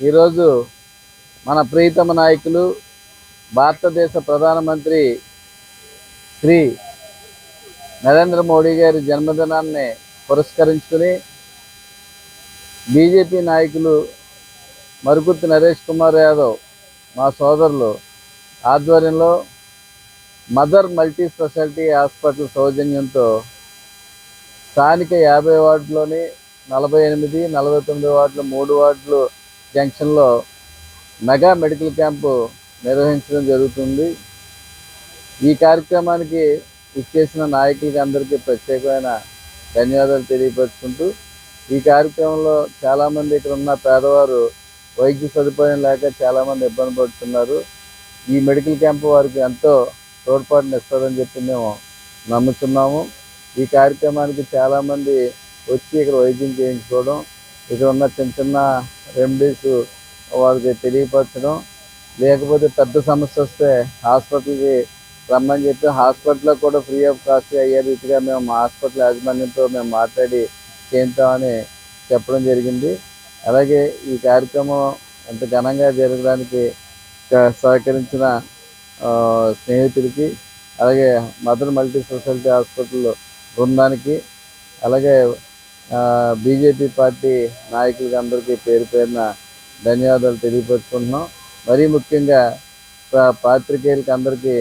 ఈరోజు మన ప్రీతమ నాయకులు భారతదేశ ప్రధానమంత్రి శ్రీ నరేంద్ర మోడీ గారి జన్మదినాన్ని పురస్కరించుకుని బీజేపీ నాయకులు మరుకుర్తి నరేష్ కుమార్ యాదవ్ మా సోదరులు ఆధ్వర్యంలో మదర్ మల్టీ స్పెషాలిటీ హాస్పిటల్ సౌజన్యంతో స్థానిక యాభై వార్డులోని నలభై ఎనిమిది నలభై తొమ్మిది వార్డులు మూడు వార్డులు జంక్షన్లో మెగా మెడికల్ క్యాంపు నిర్వహించడం జరుగుతుంది. ఈ కార్యక్రమానికి ఇచ్చేసిన నాయకులకి అందరికీ ప్రత్యేకమైన ధన్యవాదాలు తెలియపరుచుకుంటూ ఈ కార్యక్రమంలో చాలామంది ఇక్కడ ఉన్న పేదవారు వైద్య సదుపాయం లేక చాలామంది ఇబ్బంది పడుతున్నారు. ఈ మెడికల్ క్యాంపు వారికి ఎంతో తోడ్పాటుని ఇస్తుందని చెప్పి మేము నమ్ముతున్నాము ఈ కార్యక్రమానికి చాలామంది వచ్చి ఇక్కడ వైద్యం చేయించుకోవడం ఇక్కడ ఉన్న చిన్న చిన్న రెమెడీస్ వారికి తెలియపరచడం. లేకపోతే పెద్ద సమస్య వస్తే హాస్పిటల్కి రమ్మని చెప్పి హాస్పిటల్లో కూడా ఫ్రీ ఆఫ్ కాస్ట్ అయ్యే రీతిగా మేము మా హాస్పిటల్ యాజమాన్యంతో మేము మాట్లాడి చేయించామని చెప్పడం జరిగింది. అలాగే ఈ కార్యక్రమం ఎంత ఘనంగా జరగడానికి సహకరించిన స్నేహితుడికి అలాగే మదర్ మల్టీ స్పెషాలిటీ హాస్పిటల్ బృందానికి అలాగే బీజేపీ పార్టీ నాయకులకి అందరికీ పేరు పేరున ధన్యవాదాలు తెలియపరుచుకుంటున్నాం. మరీ ముఖ్యంగా పాత్రికేయులకి అందరికీ